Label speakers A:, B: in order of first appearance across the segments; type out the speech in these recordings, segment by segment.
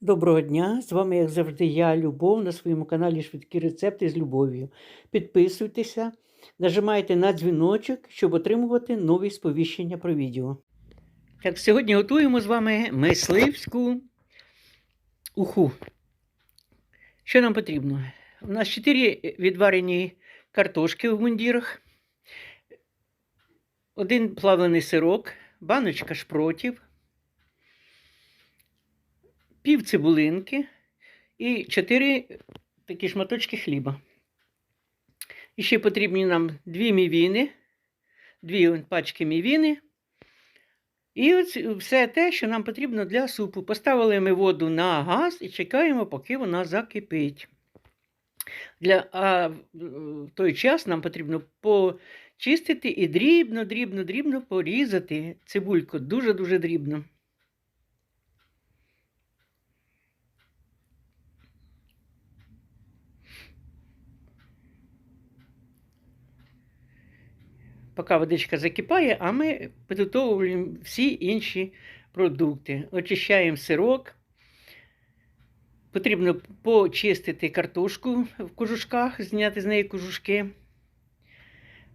A: Доброго дня! З вами, як завжди, я, Любов, на своєму каналі Швидкі рецепти з любов'ю. Підписуйтеся, нажимайте на дзвіночок, щоб отримувати нові сповіщення про відео. Так, сьогодні готуємо з вами мисливську уху. Що нам потрібно? У нас 4 відварені картошки в мундірах, один плавлений сирок, баночка шпротів, пів цибулинки і 4 такі шматочки хліба. І ще потрібні нам дві мівіни, дві пачки мівіни. І ось все те, що нам потрібно для супу. Поставили ми воду на газ і чекаємо, поки вона закипить. Для, А в той час нам потрібно почистити і дрібно, дрібно, дрібно порізати цибульку. Дуже-дуже дрібно. Поки водичка закипає, а ми підготовуємо всі інші продукти. Очищаємо сирок. Потрібно почистити картошку в кожушках, зняти з неї кожушки,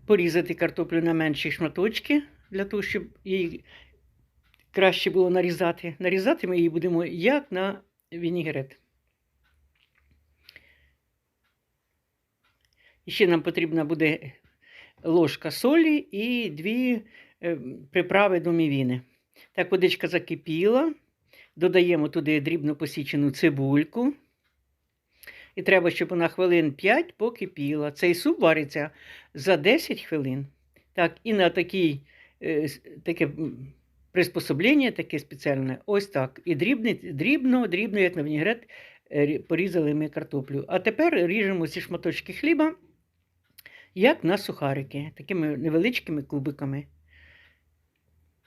A: порізати картоплю на менші шматочки, для того, щоб її краще було нарізати. Нарізати ми її будемо як на вінігрет. Ще нам потрібна буде ложка солі і дві е, приправи до мівіни. Так, водичка закипіла. Додаємо туди дрібно посічену цибульку. І треба, щоб вона хвилин 5 покипіла. Цей суп вариться за 10 хвилин. Так, І на такій, е, таке приспособлення, таке спеціальне, ось так. І дрібно, дрібно, дрібно, як на вінігрет, е, порізали ми картоплю. А тепер ріжемо ці шматочки хліба як на сухарики, такими невеличкими кубиками.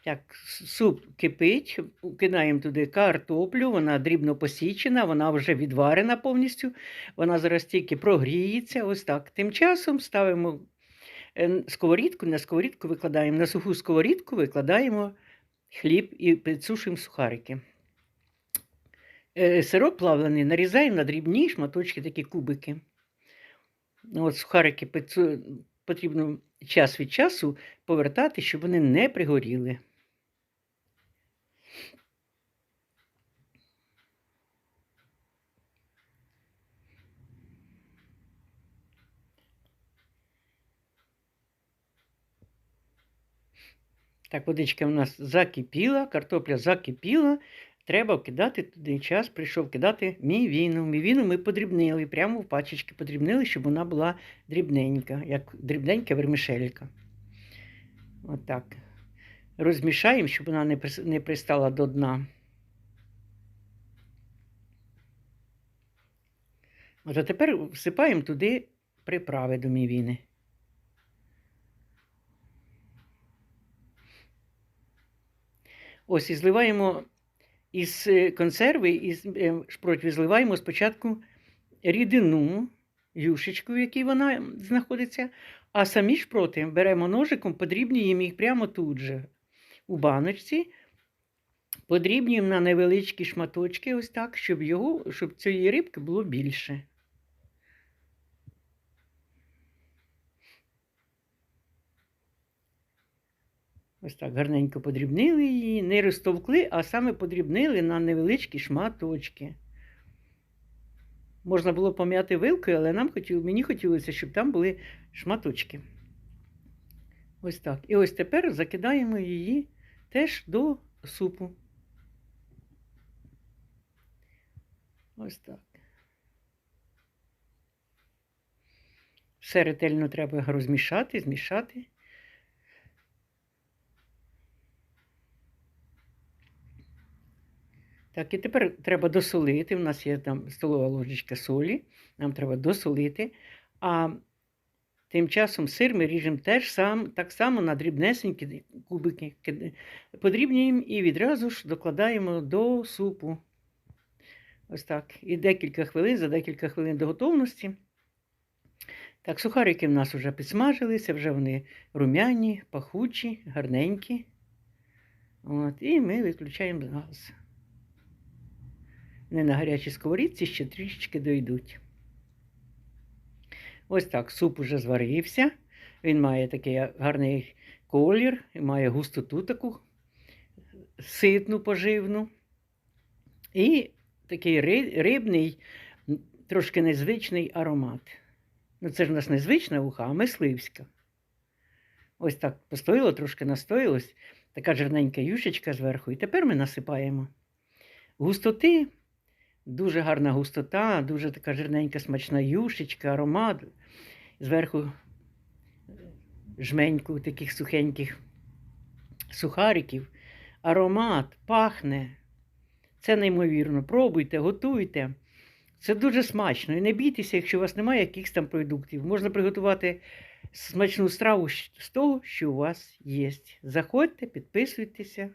A: Так, суп кипить, кидаємо туди картоплю, вона дрібно посічена, вона вже відварена повністю. Вона зараз тільки прогріється. Ось так. Тим часом ставимо е, сковорідку, на сковорідку викладаємо, на суху сковорідку викладаємо хліб і підсушуємо сухарики. Е, сирок плавлений нарізаємо на дрібні шматочки, такі кубики. От Сухарики потрібно час від часу повертати, щоб вони не пригоріли. Так, водичка у нас закипіла, картопля закипіла. Треба кидати туди час, прийшов кидати мівіну. Мівіну ми подрібнили, прямо в пачечки подрібнили, щоб вона була дрібненька, як дрібненька вермішелька. Отак. От Розмішаємо, щоб вона не пристала до дна. От а тепер всипаємо туди приправи до мівіни. Ось і зливаємо із е, консерви, із е, шпротів зливаємо спочатку рідину, юшечку, в якій вона знаходиться, а самі шпроти беремо ножиком, подрібнюємо їх прямо тут же, у баночці, подрібнюємо на невеличкі шматочки, ось так, щоб його, щоб цієї рибки було більше. Ось так гарненько подрібнили її, не розтовкли, а саме подрібнили на невеличкі шматочки. Можна було пом'яти вилкою, але нам хотів, мені хотілося, щоб там були шматочки. Ось так. І ось тепер закидаємо її теж до супу. Ось так. Все ретельно треба розмішати, змішати. Так, і тепер треба досолити. У нас є там столова ложечка солі, нам треба досолити. А тим часом сир ми ріжемо теж сам, так само на дрібнесенькі кубики. Подрібнюємо і відразу ж докладаємо до супу. Ось так. І декілька хвилин, за декілька хвилин до готовності. Так, сухарики в нас вже підсмажилися, вже вони рум'яні, пахучі, гарненькі. От, І ми виключаємо газ. Не на гарячій сковорідці ще трішечки дойдуть. Ось так, суп уже зварився. Він має такий гарний колір, має густоту таку ситну, поживну. І такий рибний, трошки незвичний аромат. Ну, це ж у нас не звична уха, а мисливська. Ось так постояло, трошки настоїлось, така жирненька юшечка зверху. І тепер ми насипаємо. Густоти, дуже гарна густота, дуже така жирненька смачна юшечка, аромат. Зверху жменьку таких сухеньких сухариків. Аромат пахне. Це неймовірно. Пробуйте, готуйте. Це дуже смачно. І не бійтеся, якщо у вас немає якихось там продуктів. Можна приготувати смачну страву з того, що у вас є. Заходьте, підписуйтеся.